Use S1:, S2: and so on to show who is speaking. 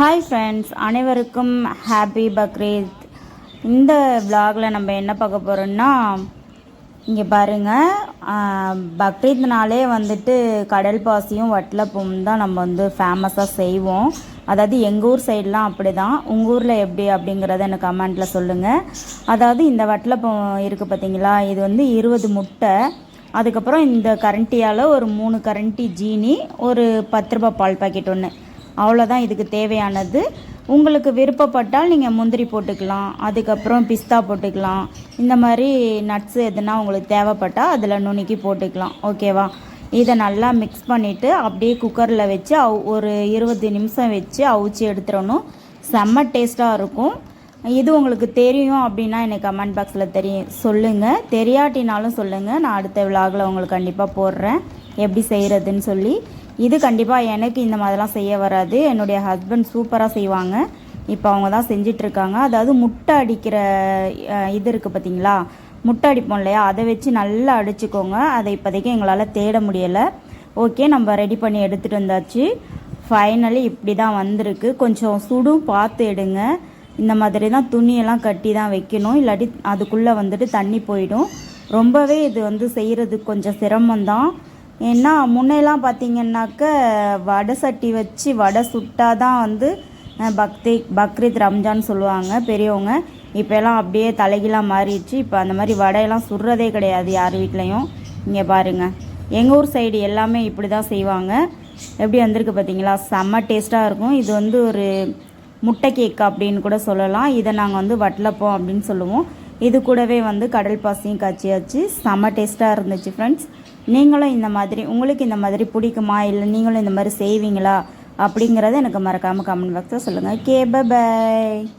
S1: Hi friends அனைவருக்கும் happy Bakrid இந்த விலாகில் நம்ம என்ன பார்க்க போகிறோம்னா இங்கே பாருங்கள் பக்ரீத்னாலே வந்துட்டு கடல் பாசியும் வட்டலப்பும் தான் நம்ம வந்து ஃபேமஸாக செய்வோம். அதாவது எங்கள் ஊர் சைட்லாம் அப்படி தான் உங்கள் ஊரில் எப்படி அப்படிங்கிறத எனக்கு கமெண்ட்டில் சொல்லுங்கள் அதாவது இந்த வட்டலப்பம் இருக்குது பார்த்தீங்களா இது வந்து இருபது முட்டை. அதுக்கப்புறம் இந்த கரண்டியால் ஒரு மூணு கரண்டி ஜீனி ஒரு பத்து ரூபாய் பால் பாக்கெட் ஒன்று அவ்வளோதான் இதுக்கு தேவையானது. உங்களுக்கு விருப்பப்பட்டால் நீங்கள் முந்திரி போட்டுக்கலாம் அதுக்கப்புறம் பிஸ்தா போட்டுக்கலாம். இந்த மாதிரி நட்ஸு எதுனா உங்களுக்கு தேவைப்பட்டால் அதில் நுணுக்கி போட்டுக்கலாம். ஓகேவா இதை நல்லா மிக்ஸ் பண்ணிவிட்டு அப்படியே குக்கரில் வச்சு அவ் ஒரு இருபது நிமிஷம் வச்சு அவிச்சு எடுத்துடணும். செம்ம டேஸ்ட்டாக இருக்கும். இது உங்களுக்கு தெரியும் அப்படின்னா எனக்கு கமெண்ட் பாக்ஸில் தெரியும் சொல்லுங்கள் தெரியாட்டினாலும் சொல்லுங்கள் நான் அடுத்த விழாவில் உங்களுக்கு கண்டிப்பாக போடுறேன். எப்படி செய்கிறதுன்னு சொல்லி. இது கண்டிப்பாக எனக்கு இந்த மாதிரிலாம் செய்ய வராது. என்னுடைய ஹஸ்பண்ட் சூப்பராக செய்வாங்க. இப்போ அவங்க தான் செஞ்சிட்ருக்காங்க. அதாவது முட்டை அடிக்கிற இது இருக்குது பார்த்தீங்களா முட்டை அடிப்போம் இல்லையா? அதை வச்சு நல்லா அடிச்சுக்கோங்க. அதை இப்போதைக்கு எங்களால் தேட முடியலை. ஓகே நம்ம ரெடி பண்ணி எடுத்துகிட்டு வந்தாச்சு. ஃபைனலி இப்படி தான் வந்திருக்கு. கொஞ்சம் சுடும் பார்த்து எடுங்க. இந்த மாதிரி தான் துணியெல்லாம் கட்டி தான் வைக்கணும். இல்லாட்டி அதுக்குள்ளே வந்துட்டு தண்ணி போயிடும். ரொம்பவே இது வந்து செய்கிறதுக்கு கொஞ்சம் சிரமம்தான். ஏன்னா முன்னெல்லாம் பார்த்தீங்கன்னாக்க வடை சட்டி வச்சு வடை சுட்டால் தான் வந்து பக்தி பக்ரீத் ரம்ஜான் சொல்லுவாங்க பெரியவங்க. இப்போ எல்லாம் அப்படியே தலைகீழாக மாறிடுச்சு. இப்போ அந்த மாதிரி வடையெல்லாம் சுடுறதே கிடையாது யார் வீட்லேயும். இங்கே பாருங்கள் எங்கள் ஊர் சைடு எல்லாமே இப்படி தான் செய்வாங்க. எப்படி வந்திருக்கு பார்த்தீங்களா செம்ம டேஸ்ட்டாக இருக்கும். இது வந்து ஒரு முட்டை கேக் அப்படின்னு கூட சொல்லலாம். இதை நாங்கள் வந்து வட்டலப்பம் அப்படின்னு சொல்லுவோம். இது கூடவே வந்து கடல் பாசியும் காய்ச்சியாச்சு. செம்ம டேஸ்ட்டாக இருந்துச்சு ஃப்ரெண்ட்ஸ் நீங்களும் இந்த மாதிரி உங்களுக்கு இந்த மாதிரி பிடிக்குமா? இல்லை நீங்களும் இந்த மாதிரி செய்வீங்களா? அப்படிங்கிறத எனக்கு மறக்காமல் கமெண்ட் பாக்ஸில் சொல்லுங்கள் கே பாய்